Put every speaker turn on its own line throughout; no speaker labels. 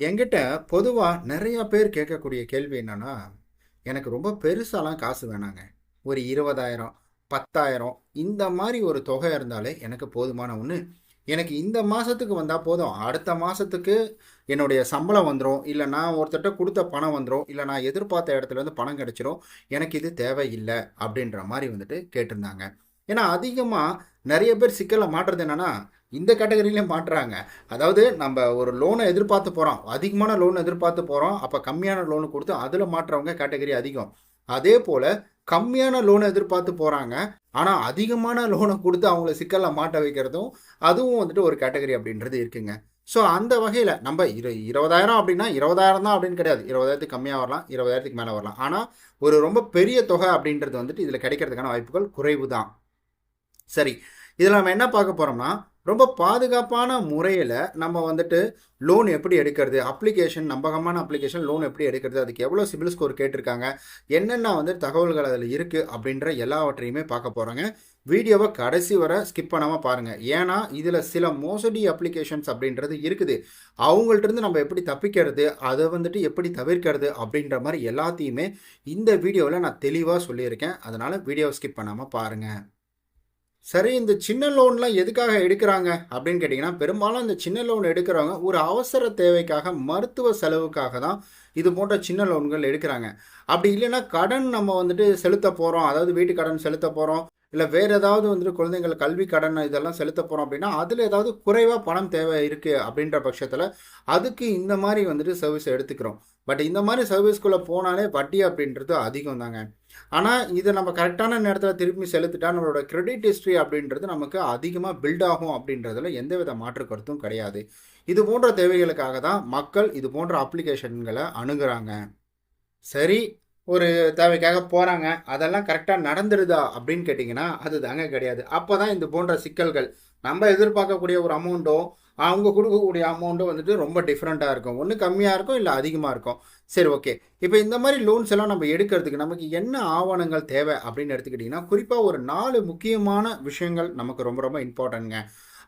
என்கிட்ட பொதுவாக நிறையா பேர் கேட்கக்கூடிய கேள்வி என்னன்னா, எனக்கு ரொம்ப பெருசாலாம் காசு வேணாங்க. ஒரு 20,000, 10,000 இந்த மாதிரி ஒரு தொகை இருந்தாலே எனக்கு போதுமான ஒன்று எனக்கு இந்த மாதத்துக்கு வந்தால் போதும். அடுத்த மாதத்துக்கு என்னுடைய சம்பளம் வந்துடும் இல்லை நான் ஒருத்தட்ட கொடுத்த பணம் வந்துடும் இல்லை நான் எதிர்பார்த்த இடத்துலருந்து பணம் கிடச்சிரும் எனக்கு இது தேவையில்லை அப்படின்ற மாதிரி வந்துட்டு கேட்டிருந்தாங்க. ஏன்னா அதிகமாக நிறைய பேர் சிக்கலில் மாட்டுறது என்னென்னா இந்த கேட்டகரியிலையும் மாட்டுறாங்க அதாவது நம்ம ஒரு லோனை எதிர்பார்த்து போகிறோம் அதிகமான லோன் எதிர்பார்த்து போகிறோம் அப்போ கம்மியான லோனு கொடுத்து அதில் மாட்றவங்க கேட்டகரி அதிகம். அதே போல் கம்மியான லோனை எதிர்பார்த்து போகிறாங்க ஆனால் அதிகமான லோனை கொடுத்து அவங்கள சிக்கலில் மாட்ட வைக்கிறதும், அதுவும் வந்துட்டு ஒரு கேட்டகரி அப்படின்றது இருக்குங்க. ஸோ அந்த வகையில் நம்ம இரு 20,000 அப்படின்னா 20,000 தான் அப்படின்னு கிடையாது. இருபதாயிரத்துக்கு கம்மியாக வரலாம். இருபதாயிரத்துக்கு மேலே வரலாம். ஆனால் ஒரு ரொம்ப பெரிய தொகை அப்படின்றது வந்துட்டு இதில் கிடைக்கிறதுக்கான வாய்ப்புகள் குறைவு தான். சரி. இதில் நம்ம என்ன பார்க்க போகிறோம்னா ரொம்ப பாதுகாப்பான முறையில் நம்ம வந்துட்டு லோன் எப்படி எடுக்கிறது? அப்ளிகேஷன் நம்பகமான அப்ளிகேஷன் லோன் எப்படி எடுக்கிறது? அதுக்கு எவ்வளோ சிபில் ஸ்கோர் கேட்டிருக்காங்க? என்னென்ன வந்து தகவல்கள் அதில் இருக்குது அப்படின்ற எல்லாவற்றையுமே பார்க்க போகிறாங்க வீடியோவை கடைசி வர ஸ்கிப் பண்ணாமல் பாருங்கள் ஏன்னா, இதில் சில மோசடி அப்ளிகேஷன்ஸ் அப்படின்றது இருக்குது. அவங்கள்ட்டருந்து நம்ம எப்படி தப்பிக்கிறது? அதை வந்துட்டு எப்படி தவிர்க்கிறது? அப்படின்ற மாதிரி எல்லாத்தையுமே இந்த வீடியோவில் நான் தெளிவாக சொல்லியிருக்கேன். அதனால் வீடியோவை ஸ்கிப் பண்ணாமல் பாருங்கள் சரி இந்த சின்ன லோன்லாம் எதுக்காக எடுக்கிறாங்க? அப்படின்னு கேட்டிங்கன்னா பெரும்பாலும் இந்த சின்ன லோன் எடுக்கிறவங்க ஒரு அவசர தேவைக்காக, மருத்துவ செலவுக்காக தான் இது போன்ற சின்ன லோன்கள் எடுக்கிறாங்க. அப்படி இல்லைன்னா கடன் நம்ம வந்துட்டு செலுத்த போகிறோம் அதாவது வீட்டு கடன் செலுத்த போகிறோம் இல்லை வேறு ஏதாவது வந்துட்டு குழந்தைகள் கல்வி கடன் இதெல்லாம் செலுத்த போகிறோம் அப்படின்னா, அதில் ஏதாவது குறைவாக பணம் தேவை இருக்குது அப்படின்ற பட்சத்தில் அதுக்கு இந்த மாதிரி வந்துட்டு சர்வீஸ் எடுத்துக்கிறோம். பட் இந்த மாதிரி சர்வீஸ்குள்ளே போனாலே வட்டி அப்படின்றது அதிகம் தாங்க. ஆனால் இதை நம்ம கரெக்டான நேரத்தில் திருப்பி செலுத்திட்டா நம்மளோட கிரெடிட் ஹிஸ்ட்ரி அப்படின்றது நமக்கு அதிகமாக பில்ட் ஆகும் அப்படின்றதுல எந்தவித மாற்று கருத்தும் கிடையாது. இது போன்ற தேவைகளுக்காக தான் மக்கள் இது போன்ற அப்ளிகேஷன்களை அணுகிறாங்க சரி, ஒரு தேவைக்காக போகிறாங்க அதெல்லாம் கரெக்டாக நடந்துடுதா அப்படின்னு கேட்டீங்கன்னா, அதுதாங்க கிடையாது. அப்போ தான் இது போன்ற சிக்கல்கள். நம்ம எதிர்பார்க்கக்கூடிய ஒரு அமௌண்ட்டும், அவங்க கொடுக்கக்கூடிய அமௌண்ட்டும் வந்துட்டு ரொம்ப டிஃப்ரெண்ட்டாக இருக்கும். ஒன்று கம்மியாக இருக்கும், இல்லை அதிகமாக இருக்கும். சரி ஓகே. இப்போ இந்த மாதிரி லோன்ஸ் எல்லாம் நம்ம எடுக்கிறதுக்கு நமக்கு என்ன ஆவணங்கள் தேவை அப்படின்னு எடுத்துக்கிட்டிங்கன்னா குறிப்பாக ஒரு நாலு முக்கியமான விஷயங்கள் நமக்கு ரொம்ப ரொம்ப இம்பார்ட்டன்ட்ங்க.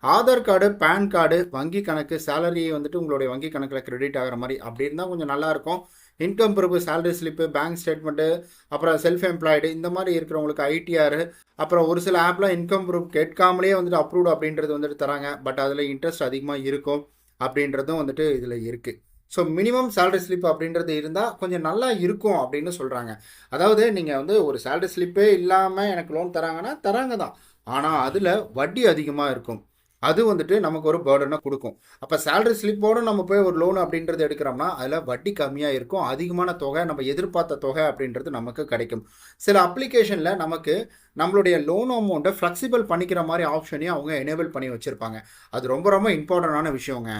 ஆதார் கார்டு, பேன் கார்டு, வங்கி கணக்கு, சேலரியை வந்துட்டு உங்களுடைய வங்கி கணக்கில் கிரெடிட் ஆகிற மாதிரி அப்படி இருந்தால் கொஞ்சம் நல்லாயிருக்கும் income proof, salary slip, bank statement, அப்புறம் செல்ஃப் எம்ப்ளாய்டு இந்த மாதிரி இருக்கிறவங்களுக்கு ஐடிஆர், அப்புறம் ஒரு சில ஆப்பில் இன்கம் ப்ரூஃப் கேட்காமலே வந்துட்டு அப்ரூவ்டு அப்படின்றது வந்துட்டு தராங்க. பட் அதில் இன்ட்ரெஸ்ட் அதிகமாக இருக்கும். அப்படின்றதும் வந்துட்டு இதில் இருக்குது ஸோ மினிமம் சேலரி ஸ்லிப் அப்படின்றது இருந்தால் கொஞ்சம் நல்லா இருக்கும் அப்படின்னு சொல்கிறாங்க அதாவது நீங்கள் வந்து ஒரு சேலரி ஸ்லிப்பே இல்லாமல் எனக்கு லோன் தராங்கன்னா, தராங்க தான். ஆனால் அதில் வட்டி அதிகமாக இருக்கும். அது வந்துட்டு நமக்கு ஒரு பர்டன கொடுக்கும் அப்போ சேலரி ஸ்லிப்போட நம்ம போய் ஒரு லோன் அப்படின்றது எடுக்கிறோம்னா, அதில் வட்டி கம்மியாக இருக்கும். அதிகமான தொகை நம்ம எதிர்பார்த்த தொகை அப்படின்றது நமக்கு கிடைக்கும். சில அப்ளிகேஷனில் நமக்கு நம்மளுடைய லோன் அமௌண்ட்டை ஃப்ளெக்சிபிள் பண்ணிக்கிற மாதிரி ஆப்ஷனையும் அவங்க எனேபிள் பண்ணி வச்சுருப்பாங்க அது ரொம்ப ரொம்ப இம்பார்ட்டண்டான விஷயங்க.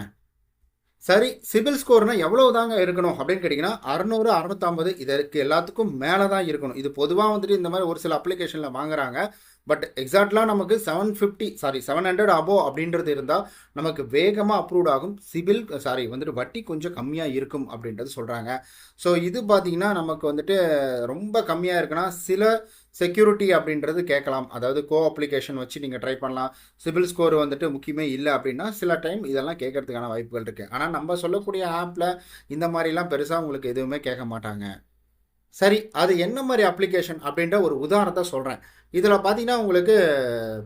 சரி, சிபில் ஸ்கோர்னா எவ்வளவு தாங்க இருக்கணும் அப்படின்னு கேட்டீங்கன்னா, 600, 650 இதற்கு எல்லாத்துக்கும் மேலே தான் இருக்கணும். இது பொதுவாக வந்துட்டு இந்த மாதிரி ஒரு சில அப்ளிகேஷனில் வாங்குறாங்க. பட் எக்ஸாக்ட்லாம் நமக்கு 750 சாரி 700 அபோவ் அப்படின்றது இருந்தால் நமக்கு வேகமாக அப்ரூவ்ட் ஆகும். சிபில் சாரி வந்துட்டு வட்டி கொஞ்சம் கம்மியாக இருக்கும் அப்படின்றது சொல்கிறாங்க ஸோ இது பார்த்தீங்கன்னா, நமக்கு வந்துட்டு ரொம்ப கம்மியாக இருக்குன்னா, சில செக்யூரிட்டி அப்படின்றது கேட்கலாம். அதாவது கோ அப்ளிகேஷன் வச்சு நீங்கள் ட்ரை பண்ணலாம். சிபில் ஸ்கோர் வந்துட்டு முக்கியமே இல்லை அப்படின்னா, சில டைம் இதெல்லாம் கேட்கறதுக்கான வாய்ப்புகள் இருக்குது ஆனால் நம்ம சொல்லக்கூடிய ஆப்பில் இந்த மாதிரிலாம் பெருசாக உங்களுக்கு எதுவுமே கேட்க மாட்டாங்க. சரி, அது என்ன மாதிரி அப்ளிகேஷன் அப்படின்ற ஒரு உதாரணத்தை சொல்கிறேன் இதில் பார்த்தீங்கன்னா, உங்களுக்கு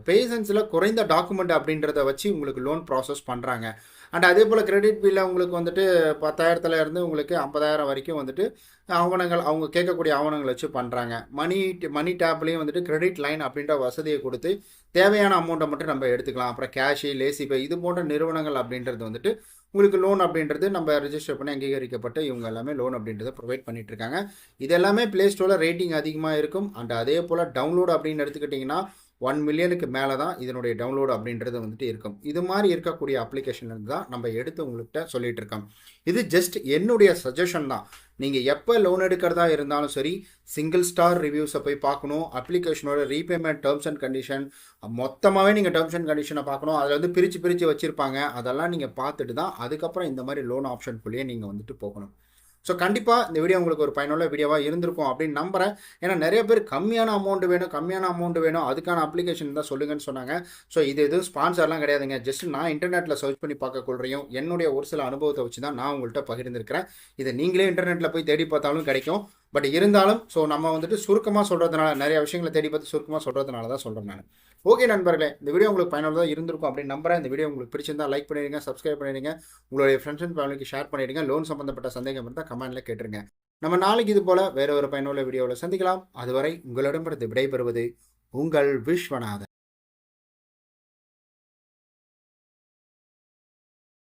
பேசன்ஸில் குறைந்த டாக்குமெண்ட் அப்படின்றத வச்சு உங்களுக்கு லோன் ப்ராசஸ் பண்ணுறாங்க அண்ட் அதே போல் கிரெடிட் பில்ல உங்களுக்கு வந்துட்டு 10,000த்துல இருந்து உங்களுக்கு 50,000 வரைக்கும் வந்துட்டு ஆவணங்கள் அவங்க கேட்கக்கூடிய ஆவணங்கள் வச்சு பண்ணுறாங்க மணி மணி டேப்லேயும் வந்துட்டு கிரெடிட் லைன் அப்படின்ற வசதியை கொடுத்து தேவையான அமௌண்ட்டை மட்டும் நம்ம எடுத்துக்கலாம். அப்புறம் கேஷு லேசிபே இது போன்ற நிறுவனங்கள் அப்படின்றது வந்துட்டு, உங்களுக்கு லோன் அப்படின்றது நம்ம ரிஜிஸ்டர் பண்ணி அங்கீகரிக்கப்பட்டு இவங்க எல்லாமே லோன் அப்படின்றத ப்ரொவைட் பண்ணிட்டு இருக்காங்க. இது எல்லாமே ப்ளே ஸ்டோரில் ரேட்டிங் அதிகமாக இருக்கும். அண்ட் அதே போல் டவுன்லோட் அப்படின்னு எடுத்துக்கிட்டிங்கன்னா ஒன் மில்லியனுக்கு மேலே தான் இதனுடைய டவுன்லோடு அப்படின்றது வந்துட்டு இருக்கும். இது மாதிரி இருக்கக்கூடிய அப்ளிகேஷன்லேருந்து தான் நம்ம எடுத்து உங்கள்கிட்ட சொல்லிகிட்டு இருக்கோம். இது ஜஸ்ட் என்னுடைய சஜஷன் தான். நீங்கள் எப்போ லோன் எடுக்கிறதா இருந்தாலும் சரி, சிங்கிள் ஸ்டார் ரிவ்யூஸை போய் பார்க்கணும். அப்ளிகேஷனோட ரீபேமெண்ட் டேர்ம்ஸ் அண்ட் கண்டிஷன் மொத்தமாகவே நீங்கள் டேர்ம்ஸ் அண்ட் கண்டிஷனை பார்க்கணும். அதில் வந்து பிரித்து பிரித்து வச்சுருப்பாங்க அதெல்லாம் நீங்கள் பார்த்துட்டு தான் அதுக்கப்புறம் இந்த மாதிரி லோன் ஆப்ஷன்க்குள்ளேயே நீங்கள் வந்துட்டு போகணும். ஸோ கண்டிப்பாக இந்த வீடியோ உங்களுக்கு ஒரு பயனுள்ள வீடியோவாக இருந்திருக்கும் அப்படின்னு நம்புகிறேன் ஏன்னா நிறைய பேர் கம்மியான அமௌண்ட் வேணும் கம்மியான அமௌண்ட் வேணும். அதுக்கான அப்ளிகேஷன் தான் சொல்லுங்கன்னு சொன்னாங்க. ஸோ இது எதுவும் ஸ்பான்சர்லாம் கிடையாதுங்க. ஜஸ்ட் நான் இன்டர்நெட்டில் சர்ச் பண்ணி பார்க்கக்குள்ளையும் என்னுடைய ஒரு சில அனுபவத்தை வச்சு தான் நான் உங்கள்கிட்ட பகிர்ந்திருக்கிறேன். இதை நீங்களே இன்டர்நெட்டில் போய் தேடி பார்த்தாலும் கிடைக்கும். பட் இருந்தாலும் ஸோ நம்ம வந்துட்டு சுருக்கமாக சொல்கிறதுனால நிறைய விஷயங்களை தேடி பார்த்து சுருக்கமாக சொல்கிறதுனால தான் சொல்கிறேன் நான். ஓகே நண்பர்களே இந்த வீடியோ உங்களுக்கு பயனுள்ளதாக இருந்திருக்கும் அப்படின்னு நம்புறேன். இந்த வீடியோ உங்களுக்கு பிடிச்சிருந்தா லைக் பண்ணிடுங்க சப்ஸ்கிரைப் பண்ணிடுங்க. உங்களுடைய ஃப்ரெண்ட்ஸ் அண்ட் ஃபேமிலிக்கு ஷேர் பண்ணிடுங்க. லோன் சம்பந்தப்பட்ட சந்தேகம் இருந்தால் கமெண்ட்டில் கேட்டுருங்க. நம்ம நாளைக்கு இது போல் வேற ஒரு பயனுள்ள வீடியோவில் சந்திக்கலாம். அதுவரை உங்களிடமிருந்து விடைபெறுவது உங்கள் விஸ்வநாதன்.